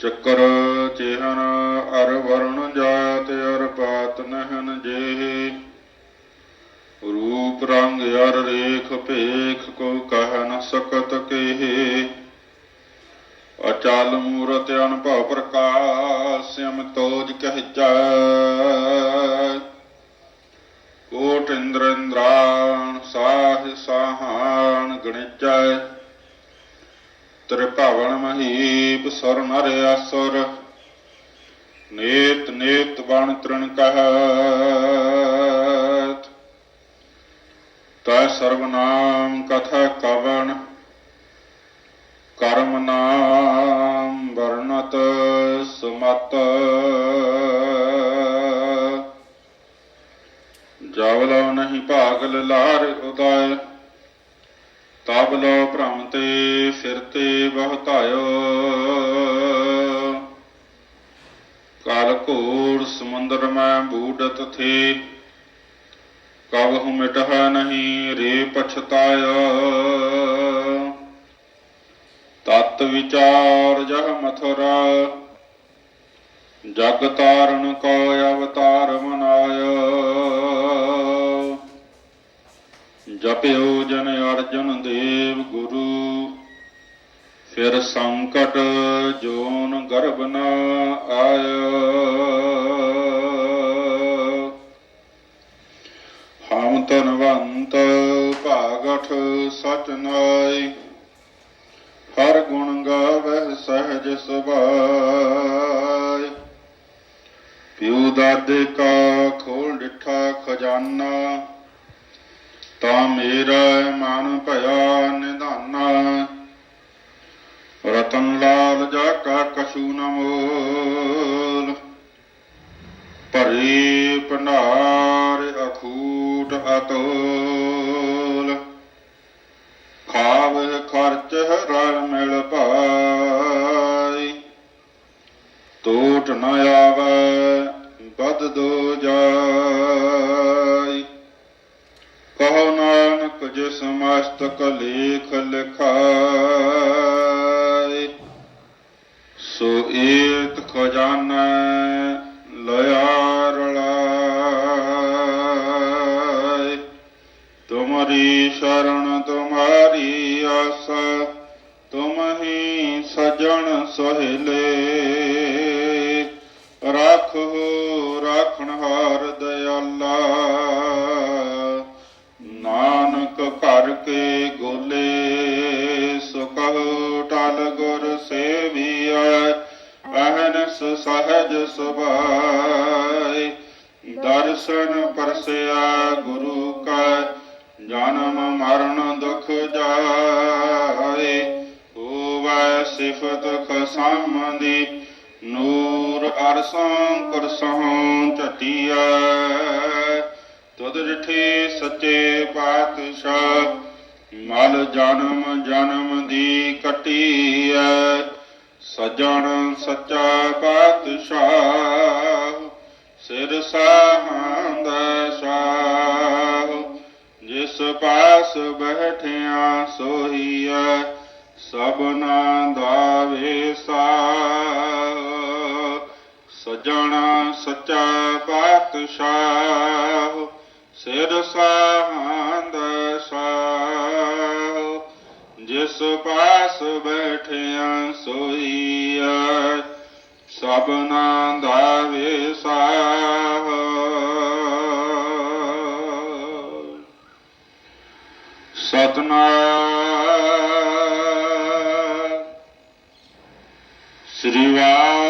ਚੱਕਰ ਚਿਹਨ ਅਰ ਵਰਣ ਜਾਤ ਅਰ ਪਾਤ ਨਹਨ ਜੇ ਰੂਪ ਰੰਗ ਅਰ ਰੇਖ ਭੇਖ ਕੋ ਕਹਿ ਨ ਸਕਤ ਕੇਹ। ਅਚਲ ਮੂਰਤ ਅਨਭਵ ਪ੍ਰਕਾਸ਼ ਸਿਮ ਤੋਜ ਕਹਿਜੈ। ਕੋਟ ਇੰਦਰ ਇੰਦਰਾਨ ਸਾਹ ਸਾਹਾਨ ਗਣਿਜੈ। ਤ੍ਰਿਭਵਨ ਮਹੀਪ, ਸਰ ਨਰ ਅਸੁਰ ਨੇਤ ਨੇਤ ਬਣ ਤ੍ਰਿਣ ਕਹਤ। ਤੈ ਸਰਬ ਨਾਮ ਕਥਾ ਕਵਨ ਕਰਮ ਨਾਮ ਵਰਣਤ ਸੁਮਤ। ਜਬ ਲਉ ਨਹੀਂ ਭਾਗਲ ਲਾਰ ਉਦੈ ਤਬ ਲੋ ਭ੍ਰਮ ਤੇ ਫਿਰਤੇ ਬਹੁਤਾਇਓ ਕਾਲ ਘੋਰ ਸਮੁੰਦਰ ਮੈਂ ਬੂਡਤ ਥੇ, ਕਬ ਕਬਹੁ ਮਿਟਹ ਨਹੀਂ ਰੇ ਪਛਤਾਇਓ ਤਤ ਵਿਚਾਰ ਜਹ ਮਥੁਰਾ, ਜਗ ਤਾਰਨ ਕੋ ਅਵਤਾਰ ਮਨਾਇਓ ਜਪਿਓ ਜਨ ਅਰਜਨ ਦੇਵ ਗੁਰੂ, ਫਿਰ ਸੰਕਟ ਜੋਨ ਗਰਭ ਨਾ ਆਇਓ ਹਮ ਤਨਵੰਤ ਭਾਗਠ ਸਚ ਨਾਈ ਹਰ ਗੁਣ ਗਾਵਹਿ ਸਹਜ ਸੁਭਾਇ ਪਿਉ ਦਾਦੇ ਕਾ ਖੋਲ ਡਿਠਾ ਖਜ਼ਾਨਾ ਤਾਂ ਮੇਰਾ ਮਨ ਭਇਆ ਨਿਧਾਨਾ। ਰਤਨ ਲਾਲ ਜਾ ਕਾ ਕਛੂ ਨ ਮੋਲ। ਭਰੀ ਭੰਡਾਰ ਅਖੂਟ ਅਤੋਲ। ਖਾਵ ਖਰਚ ਰਲ ਮਿਲ ਭਾਈ ਟੋਟ ਨ ਆਵੈ ਬਦ ਦੋ ਜਾਈ ਸ਼ਰਨ ਤੁਮਾਰੀ ਆਸਾ, ਤੁਮ ਹੀ ਸਜਣ ਸਹਿਲੇ। ਰਾਖੋ ਰਾਖਣ ਹਾਰ ਦਇਆਲਾ ਨਾਨਕ ਘਰ ਕੇ ਗੋਲੇ, ਸੁਖਹੁ ਟਲ ਗੁਰ ਸੇਵੀਐ, ਅਹਨਸ ਸਹਜ ਸੁਭਾਇ ਦਰਸ਼ਨ ਪਰਸਿਆ ਗੁਰੂ ਕਾ ਜਨਮ ਮਰਨ ਦੁਖ ਜਾਏ, ਹੋਵੈ ਸਿਫਤ ਖਸਮ ਦੀ ਨੂਰ ਅਰਸੋਂ ਕਰਸੋਂ ਝਟਿਆ ਤੁਧ ਡਿਠੇ ਸੱਚੇ ਪਾਤਸ਼ਾਹ, ਮਲ ਜਨਮ ਜਨਮ ਦੀ ਕਟੀਐ। ਸਜਣ ਸੱਚਾ ਪਾਤਸ਼ਾਹ, ਸਿਰ ਸਾਹੰਦਾ ਸ਼ਾਹ। ਜਿਸ ਪਾਸ ਬੈਠਿਆ ਸੋਹੀਐ, ਸਭਨਾ ਦਾ ਵੇਸਾ। ਸਜਣਾ ਸੱਚਾ ਪਾਤਸ਼ਾਹ, ਸਿਰ ਸਾਹੰਦ ਸਾਹ। ਜਿਸ ਪਾਸ ਬੈਠਿਆ ਸੋਈਐ ਸਭਨਾ ਦਾ ਵੇਸਾਹ ਸ੍ਰੀ ਵਾਹਿਗੁਰੂ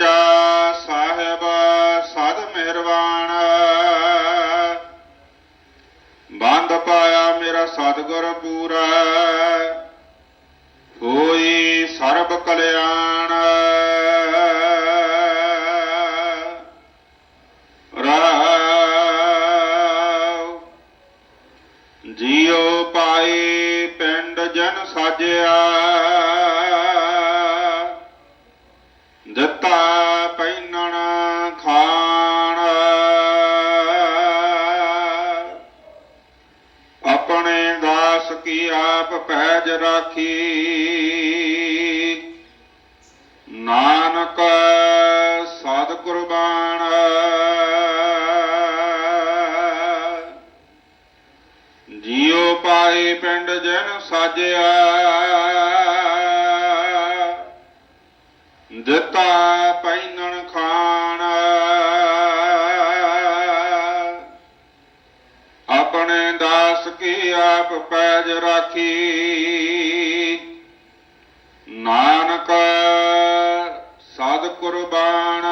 ਸਾਚਾ ਸਾਹਿਬ, ਸਦ ਮਿਹਰਬਾਨ। ਬੰਦ ਪਾਇਆ ਮੇਰਾ ਸਤਿਗੁਰ ਪੂਰਾ। ਹੋਈ ਸਰਬ ਕਲਿਆਣ। ਰਾਵ ਜੀਉ ਪਾਏ ਪਿੰਡ ਜਨ ਸਾਜਿਆ। ਆਪ ਪੈਜ ਰਾਖੀ। ਨਾਨਕ ਸਤ ਕੁਰਬਾਨ। ਜੀਉ ਪਾਏ ਪਿੰਡ ਜਨ ਸਾਜਿਆ। ਦਿੱਤਾ ਪਈ ਕੀ ਆਪ ਪੈਜ ਰਾਖੀ। ਨਾਨਕ ਸਦ ਕੁਰਬਾਨ